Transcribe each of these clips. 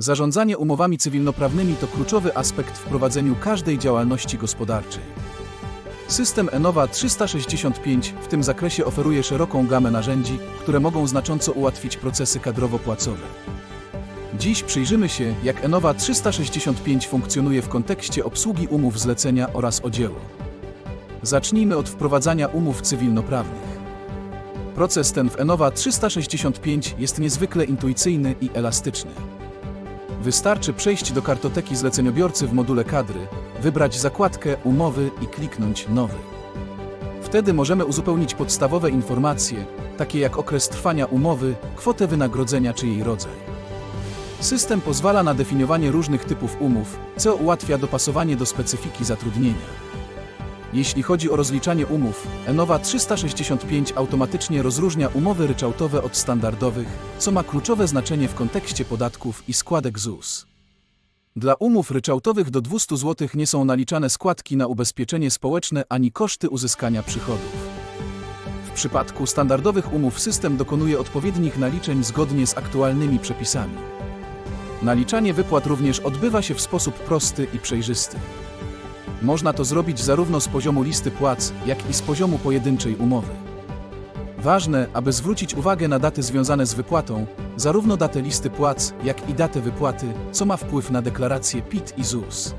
Zarządzanie umowami cywilnoprawnymi to kluczowy aspekt w prowadzeniu każdej działalności gospodarczej. System Enova 365 w tym zakresie oferuje szeroką gamę narzędzi, które mogą znacząco ułatwić procesy kadrowo-płacowe. Dziś przyjrzymy się, jak Enova 365 funkcjonuje w kontekście obsługi umów zlecenia oraz o dzieło. Zacznijmy od wprowadzania umów cywilnoprawnych. Proces ten w Enova 365 jest niezwykle intuicyjny i elastyczny. Wystarczy przejść do kartoteki zleceniobiorcy w module kadry, wybrać zakładkę umowy i kliknąć nowy. Wtedy możemy uzupełnić podstawowe informacje, takie jak okres trwania umowy, kwotę wynagrodzenia czy jej rodzaj. System pozwala na definiowanie różnych typów umów, co ułatwia dopasowanie do specyfiki zatrudnienia. Jeśli chodzi o rozliczanie umów, Enova 365 automatycznie rozróżnia umowy ryczałtowe od standardowych, co ma kluczowe znaczenie w kontekście podatków i składek ZUS. Dla umów ryczałtowych do 200 zł nie są naliczane składki na ubezpieczenie społeczne ani koszty uzyskania przychodów. W przypadku standardowych umów system dokonuje odpowiednich naliczeń zgodnie z aktualnymi przepisami. Naliczanie wypłat również odbywa się w sposób prosty i przejrzysty. Można to zrobić zarówno z poziomu listy płac, jak i z poziomu pojedynczej umowy. Ważne, aby zwrócić uwagę na daty związane z wypłatą, zarówno datę listy płac, jak i datę wypłaty, co ma wpływ na deklaracje PIT i ZUS.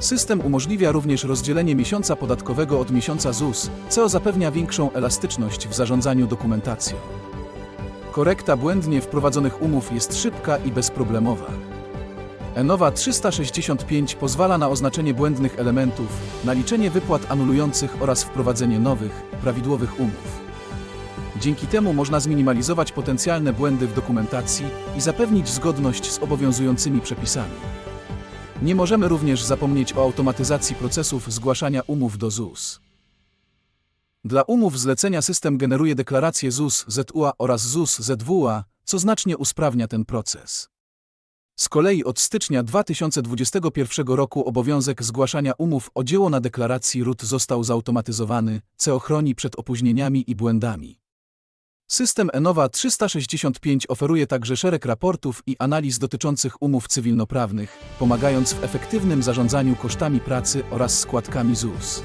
System umożliwia również rozdzielenie miesiąca podatkowego od miesiąca ZUS, co zapewnia większą elastyczność w zarządzaniu dokumentacją. Korekta błędnie wprowadzonych umów jest szybka i bezproblemowa. Enova 365 pozwala na oznaczenie błędnych elementów, naliczenie wypłat anulujących oraz wprowadzenie nowych, prawidłowych umów. Dzięki temu można zminimalizować potencjalne błędy w dokumentacji i zapewnić zgodność z obowiązującymi przepisami. Nie możemy również zapomnieć o automatyzacji procesów zgłaszania umów do ZUS. Dla umów zlecenia system generuje deklaracje ZUS ZUA oraz ZUS ZWA, co znacznie usprawnia ten proces. Z kolei od stycznia 2021 roku obowiązek zgłaszania umów o dzieło na deklaracji RUT został zautomatyzowany, co ochroni przed opóźnieniami i błędami. System Enova 365 oferuje także szereg raportów i analiz dotyczących umów cywilnoprawnych, pomagając w efektywnym zarządzaniu kosztami pracy oraz składkami ZUS.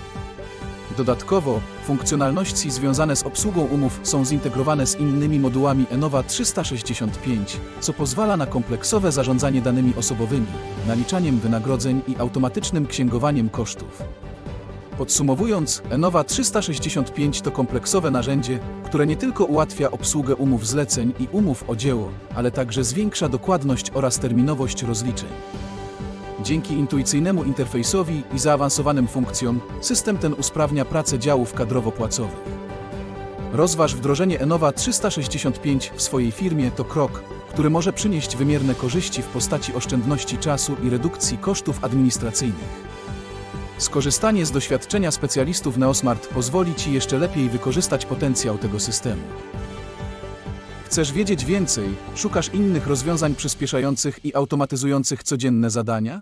Dodatkowo, funkcjonalności związane z obsługą umów są zintegrowane z innymi modułami Enova 365, co pozwala na kompleksowe zarządzanie danymi osobowymi, naliczaniem wynagrodzeń i automatycznym księgowaniem kosztów. Podsumowując, Enova 365 to kompleksowe narzędzie, które nie tylko ułatwia obsługę umów zleceń i umów o dzieło, ale także zwiększa dokładność oraz terminowość rozliczeń. Dzięki intuicyjnemu interfejsowi i zaawansowanym funkcjom, system ten usprawnia pracę działów kadrowo-płacowych. Rozważ wdrożenie Enova 365 w swojej firmie to krok, który może przynieść wymierne korzyści w postaci oszczędności czasu i redukcji kosztów administracyjnych. Skorzystanie z doświadczenia specjalistów Neosmart pozwoli Ci jeszcze lepiej wykorzystać potencjał tego systemu. Chcesz wiedzieć więcej? Szukasz innych rozwiązań przyspieszających i automatyzujących codzienne zadania?